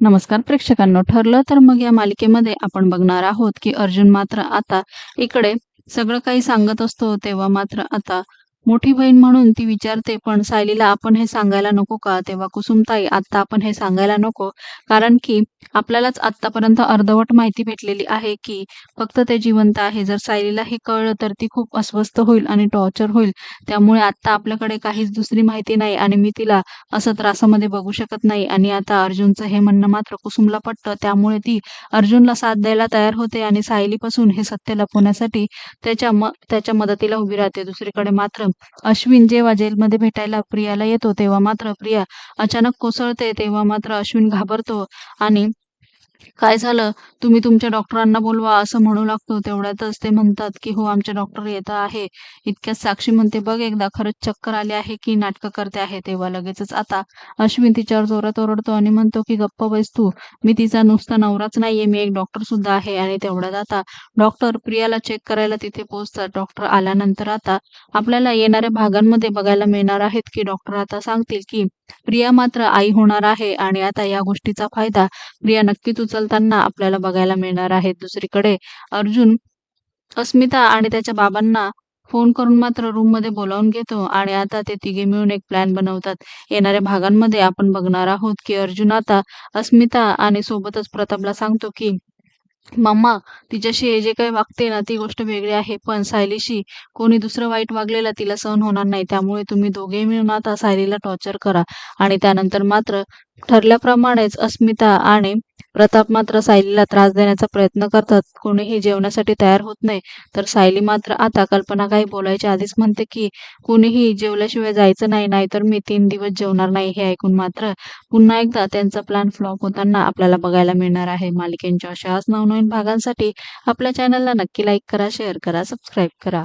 नमस्कार प्रेक्षकांनो ठरलं तर मग या मालिकेमध्ये आपण बघणार आहोत की अर्जुन मात्र आता इकडे सगळं काही सांगत असतो तेव्हा मात्र आता मोठी बहीण म्हणून ती विचारते पण सायलीला आपण हे सांगायला नको का? तेव्हा कुसुमताई आता आपण हे सांगायला नको. कारण की आपल्यालाच आतापर्यंत अर्धवट माहिती भेटलेली आहे की फक्त ते जिवंत आहे. जर सायलीला हे कळलं तर ती खूप अस्वस्थ होईल आणि टॉर्चर होईल. त्यामुळे आता आपल्याकडे काहीच दुसरी माहिती नाही आणि मी तिला असं त्रासामध्ये बघू शकत नाही. आणि आता अर्जुनचं हे म्हणणं मात्र कुसुमला पटतं. त्यामुळे ती अर्जुनला साथ द्यायला तयार होते आणि सायलीपासून हे सत्य लपवण्यासाठी त्याच्या म त्याच्या मदतीला उभी राहते. दुसरीकडे मात्र अश्विन जेव्हा जेलमध्ये भेटायला प्रियाला येतो तेव्हा मात्र प्रिया अचानक कोसळते. तेव्हा मात्र अश्विन घाबरतो आणि काय झालं? तुम्ही तुमच्या डॉक्टरांना बोलवा असं म्हणू लागतो. तेवढ्यातच ते म्हणतात की हो आमचे डॉक्टर येत आहे. इतक्यात साक्षी म्हणते बघ एकदा खरंच चक्कर आले आहे की नाटकं करते आहे तेव्हा लगेचच. आता अश्विन तिच्यावर जोरात ओरडतो आणि म्हणतो की गप्प बैस तू. मी तिचा नुसता नवराच नाहीये. मी एक डॉक्टर सुद्धा आहे. आणि तेवढ्यात आता डॉक्टर प्रियाला चेक करायला तिथे पोहोचतात. डॉक्टर आल्यानंतर आता आपल्याला येणाऱ्या भागांमध्ये बघायला मिळणार आहेत की डॉक्टर आता सांगतील की प्रिया मात्र आई होणार आहे आणि आता या गोष्टीचा फायदा प्रिया नक्कीच उचलताना आपल्याला बघायला मिळणार आहे. दुसरीकडे अर्जुन अस्मिता आणि त्याच्या बाबांना फोन करून मात्र रूममध्ये बोलावून घेतो आणि आता ते तिघे मिळून एक प्लॅन बनवतात. येणाऱ्या भागांमध्ये आपण बघणार आहोत की अर्जुन आता अस्मिता आणि सोबतच प्रतापला सांगतो की मम्मा तिच्याशी हे जे काही वागते ना ती गोष्ट वेगळी आहे. पण सायलीशी कोणी दुसरं वाईट वागलेलं तिला सहन होणार नाही. त्यामुळे तुम्ही दोघे मिळून आता सायलीला टॉर्चर करा. आणि त्यानंतर मात्र ठरल्याप्रमाणेच अस्मिता आणि प्रताप मात्र सायलीला त्रास देण्याचा प्रयत्न करतात. कोणीही जेवण्यासाठी तयार होत नाही तर सायली मात्र आता कल्पना काही बोलायच्या आधीच म्हणते की कोणीही जेवल्याशिवाय जायचं नाही नाहीतर मी तीन दिवस जेवणार नाही हे ऐकून मात्र पुन्हा एकदा त्यांचा प्लॅन फ्लॉप होताना आपल्याला बघायला मिळणार आहे. मालिकेंच्या अशाच नवनवीन भागांसाठी आपल्या चॅनलला नक्की लाईक करा शेअर करा सबस्क्राईब करा.